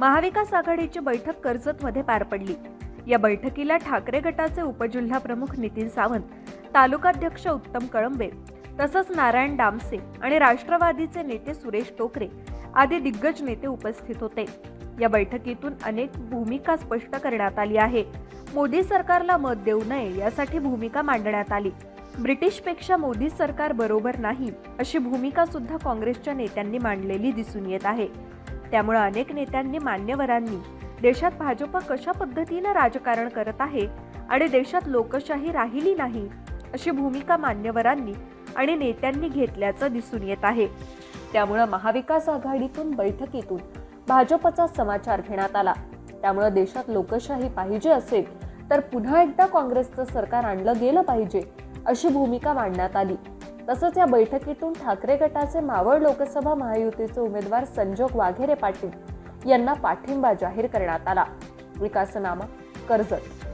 महाविकास आघाडीची बैठक कर्जतमध्ये पार पडली. या बैठकीला ठाकरे गटाचे उपजिल्हा प्रमुख नितीन सावंत तालुकाध्यक्ष उत्तम कळंबे तसंच नारायण डामसे आणि राष्ट्रवादीचे नेते सुरेश टोकरे आदी दिग्गज नेते उपस्थित होते. या बैठकीतून अनेक भूमिका स्पष्ट करण्यात आली आहे. मोदी सरकारला मत देऊ नये यासाठी भूमिका मांडण्यात आली. ब्रिटिशपेक्षा मोदी सरकार बरोबर नाही अशी भूमिका सुद्धा काँग्रेसच्या नेत्यांनी मांडलेली दिसून येत आहे. त्यामुळे अनेक नेत्यांनी मान्यवरांनी देशात भाजप कशा पद्धतीनं राजकारण करत आहे आणि देशात लोकशाही राहिली नाही अशी भूमिका मान्यवरांनी आणि नेत्यांनी घेतल्याचं दिसून येत आहे. त्यामुळं महाविकास आघाडीतून बैठकीतून भाजपचा समाचार घेण्यात आला. त्यामुळं देशात लोकशाही पाहिजे असेल तर पुन्हा एकदा काँग्रेसचं सरकार आणलं गेलं पाहिजे अशी भूमिका मांडण्यात आली. तसंच या बैठकीतून ठाकरे गटाचे मावळ लोकसभा महायुतीचे उमेदवार संजोग वाघेरे पाटील यांना पाठिंबा जाहीर करण्यात आला. विकासनामा कर्जत.